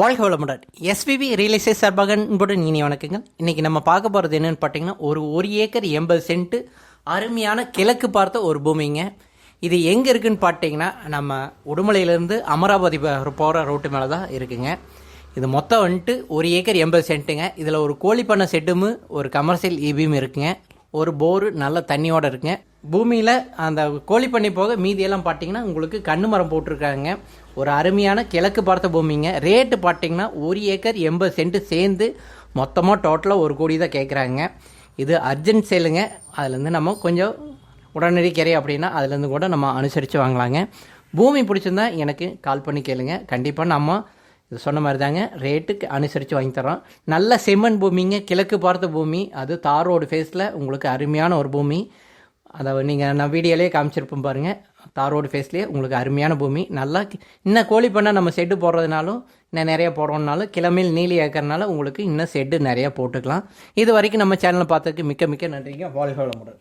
வாழ்க வளமுடன். SPB real estate சார்பாக அன்போடு இனி வணக்கங்க இன்றைக்கி நம்ம பார்க்க போகிறது என்னென்னு பார்த்தீங்கன்னா ஒரு ஒரு ஏக்கர் எண்பது சென்ட்டு அருமையான கிழக்கு பார்த்த ஒரு பூமிங்க. இது எங்கே இருக்குதுன்னு பார்த்தீங்கன்னா நம்ம உடுமலையிலேருந்து அமராவதி போகிற ரோட்டு மேலே தான் இருக்குங்க. இது மொத்தம் வந்துட்டு ஒரு ஏக்கர் எண்பது சென்ட்டுங்க. இதில் ஒரு கோழி பண்ண செட்டும் ஒரு கமர்ஷியல் ஈபியும் இருக்குங்க. ஒரு போரு நல்ல தண்ணியோடு இருக்குங்க. பூமியில் அந்த கோழி பண்ணி போக மீதியெல்லாம் பார்த்தீங்கன்னா உங்களுக்கு கண்ணு மரம் போட்டிருக்காங்க. ஒரு அருமையான கிழக்கு பார்த்த பூமிங்க. ரேட்டு பார்த்தீங்கன்னா ஒரு ஏக்கர் எண்பது சென்ட்டு சேர்ந்து மொத்தமாக டோட்டலாக ஒரு கோடி தான் கேட்குறாங்க இது அர்ஜென்ட் சேலுங்க அதுலேருந்து நம்ம கொஞ்சம் உடனடி கிரை அப்படின்னா அதுலேருந்து கூட நம்ம அனுசரித்து வாங்கலாங்க. பூமி பிடிச்சிருந்தா எனக்கு கால் பண்ணி கேளுங்க. கண்டிப்பாக நம்ம இது சொன்ன மாதிரி தாங்க ரேட்டுக்கு அனுசரித்து வாங்கி தரோம் நல்ல செம்மண் பூமிங்க. கிழக்கு பார்த்த பூமி. அது தார் ரோடு ஃபேஸில் உங்களுக்கு அருமையான ஒரு பூமி. அதை நீங்கள் நான் வீடியோலேயே காமிச்சிருப்போம் பாருங்கள் தார் ரோடு ஃபேஸ்லேயே உங்களுக்கு அருமையான பூமி. நல்லா இன்னும் கோழி பண்ணால் நம்ம செட்டு போடுறதுனாலும் இன்னும் நிறைய போடுறோம்னாலும் கிளமையில் நீலி ஏக்கறனால உங்களுக்கு இன்னும் செட்டு நிறையா போட்டுக்கலாம். இது வரைக்கும் நம்ம சேனலை பார்த்ததுக்கு மிக்க மிக்க நன்றிங்க. வாழ்க வளமுடன்.